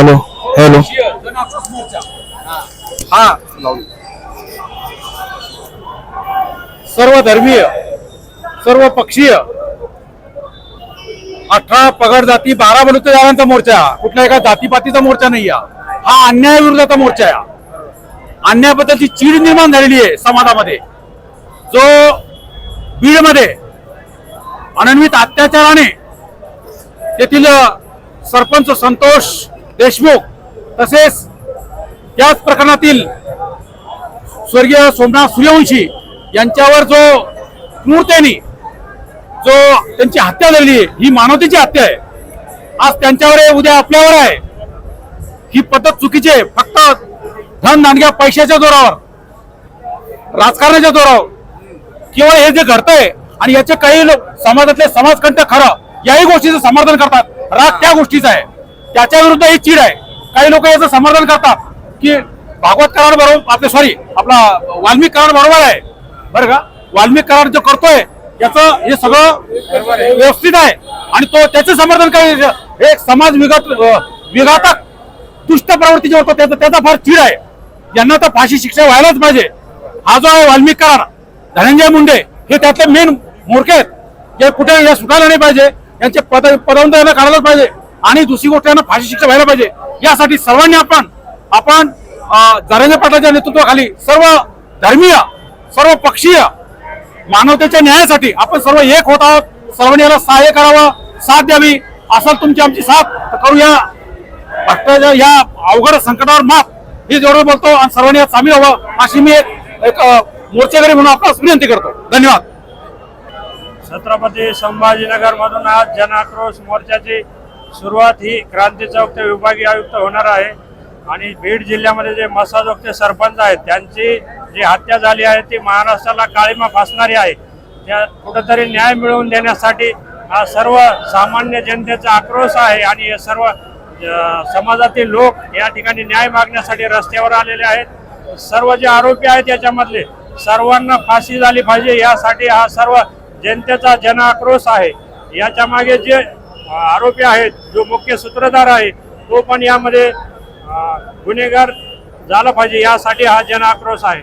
Hello hello. हा. सर्व धर्मीय सर्व पक्षीय अठरा पगड जाती बारा बलुतेदारांचा मोर्चा. कुठल्या एका जातीपातीचा मोर्चा नाही हा हा मोर्चा आहे. अन्यायाबद्दलची चीड निर्माण झालेली आहे समाजामध्ये. जो बीडमध्ये अनन्वित अत्याचाराने तेथील सरपंच संतोष देशमुख तसेच याच प्रकरणातील स्वर्गीय सोमनाथ सूर्यवंशी यांच्यावर जो क्रूरतेने जो त्यांची हत्या झाली ही मानवतेची हत्या आहे आज त्यांच्यावर आहे उद्या आपल्यावर आहे ही पद्धत चुकीची आहे. फक्त धन दांडग्या पैशाच्या जोरावर राजकारणाच्या जोरावर केवळ हे जे घडतंय आणि याचे काही लोक समाजातले समाजकंठ खरं याही गोष्टीचं समर्थन करतात. राग त्या गोष्टीचा आहे. त्याच्या विरुद्ध ही चीड आहे. काही लोक याचं समर्थन करतात की भागवत करार बरोबर आपले सॉरी आपला वाल्मिक करार बरोबर आहे. बरं का? वाल्मिक करार जो करतोय याचं हे सगळं व्यवस्थित आहे. आणि तो त्याचं समर्थन काय हे एक समाज विघात विघातक दुष्ट प्रवृत्ती जे होतो त्याचा त्याचा फार चीड आहे. यांना तर फाशी शिक्षा व्हायलाच पाहिजे. हा जो आहे वाल्मिक करार धनंजय मुंडे हे त्यातले मेन मोडके आहेत. जे कुठे या सुटायला नाही पाहिजे. यांचे पद पदवंत यांना काढायलाच पाहिजे. आणि दुसरी गोष्ट यांना फाशी शिक्षा व्हायला पाहिजे. यासाठी सर्वांनी आपण आपण अं, पाटलाच्या नेतृत्वाखाली सर्व धर्मीय सर्व पक्षीय मानवतेच्या न्यायासाठी आपण सर्व एक होत आहोत. सर्वांनी याला सहाय्य करावं साथ द्यावी. असाल तुमची आमची साथ. करूया. भ्रष्टाचार या अवघड संकटावर मात. हे जोर बोलतो आणि सर्वांनी यात सामील व्हावं अशी मी एक मोर्चेकरी म्हणून आपल्यास विनंती करतो. धन्यवाद. छत्रपती संभाजीनगर मधून आज जन आक्रोश मोर्चाची सुरुवात ही क्रांती चौक ते विभागीय आयुक्त होणार आहे. आणि बीड जिल्ह्यामध्ये जे मसाजोगचे सरपंच आहेत त्यांची जी हत्या झाली आहे ती महाराष्ट्राला काळीमा फासणारी आहे. त्या कुठंतरी न्याय मिळवून देण्यासाठी हा सर्व सामान्य जनतेचा आक्रोश आहे आणि हे सर्व समाजातील लोक या ठिकाणी न्याय मागण्यासाठी रस्त्यावर आलेले आहेत. सर्व जे आरोपी आहेत याच्यामधले सर्वांना फाशी झाली पाहिजे यासाठी हा सर्व जनतेचा जन आक्रोश आहे. याच्या मागे जे आरोपी आहेत जो मुख्य सूत्रधार आहे तो पण यामध्ये गुन्हेगार झाला पाहिजे. यासाठी हा जन आक्रोश आहे.